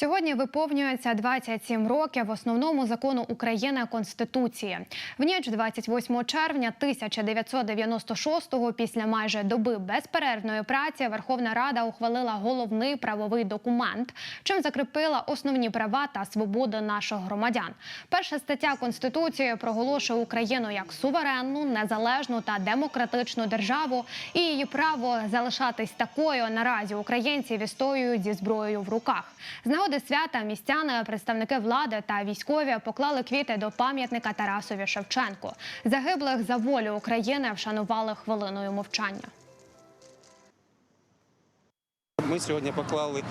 Сьогодні виповнюється 27 років в основному закону України Конституції. В ніч 28 червня 1996-го, після майже доби безперервної праці, Верховна Рада ухвалила головний правовий документ, чим закріпила основні права та свободи наших громадян. Перша стаття Конституції проголошує Україну як суверенну, незалежну та демократичну державу, і її право залишатись такою наразі українці відстоюють зі зброєю в руках. З нагоди свята містяни, представники влади та військові поклали квіти до пам'ятника Тарасові Шевченку. Загиблих за волю України вшанували хвилиною мовчання. Ми сьогодні поклали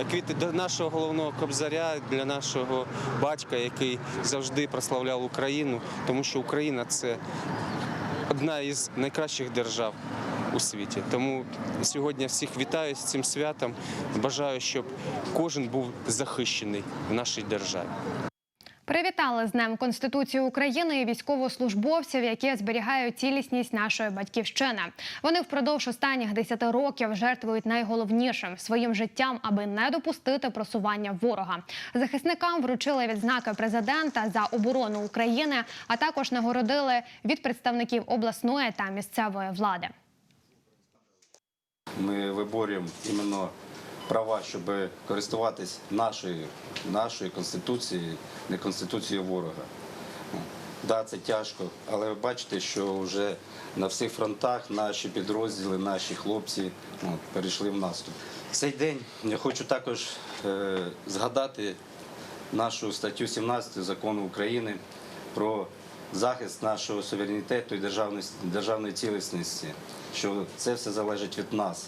е, квіти до нашого головного кобзаря, для нашого батька, який завжди прославляв Україну, тому що Україна це одна із найкращих держав у світі. Тому сьогодні всіх вітаю з цим святом. Бажаю, щоб кожен був захищений в нашій державі. Привітали з Днем Конституції України і військовослужбовців, які зберігають цілісність нашої батьківщини. Вони впродовж останніх 10 років жертвують найголовнішим своїм життям, аби не допустити просування ворога. Захисникам вручили відзнаки президента за оборону України, а також нагородили від представників обласної та місцевої влади. Ми виборюємо іменно права, щоб користуватись нашою, нашою конституцією, не конституцією ворога. Да, це тяжко, але ви бачите, що вже на всіх фронтах наші підрозділи, наші хлопці ну, перейшли в наступ. Цей день я хочу також е, згадати нашу статтю 17 закону України про захист нашого суверенітету і державної, цілісності, що це все залежить від нас.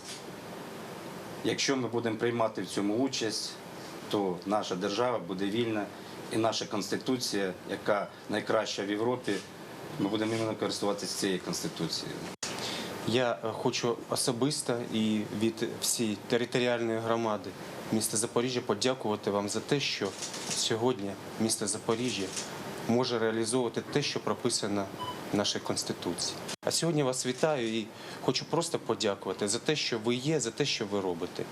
Якщо ми будемо приймати в цьому участь, то наша держава буде вільна і наша конституція, яка найкраща в Європі, ми будемо іменно користуватися цією конституцією. Я хочу особисто і від всієї територіальної громади міста Запоріжжя подякувати вам за те, що сьогодні місто Запоріжжя може реалізовувати те, що прописано в нашій конституції. А сьогодні вас вітаю і хочу просто подякувати за те, що ви є, за те, що ви робите.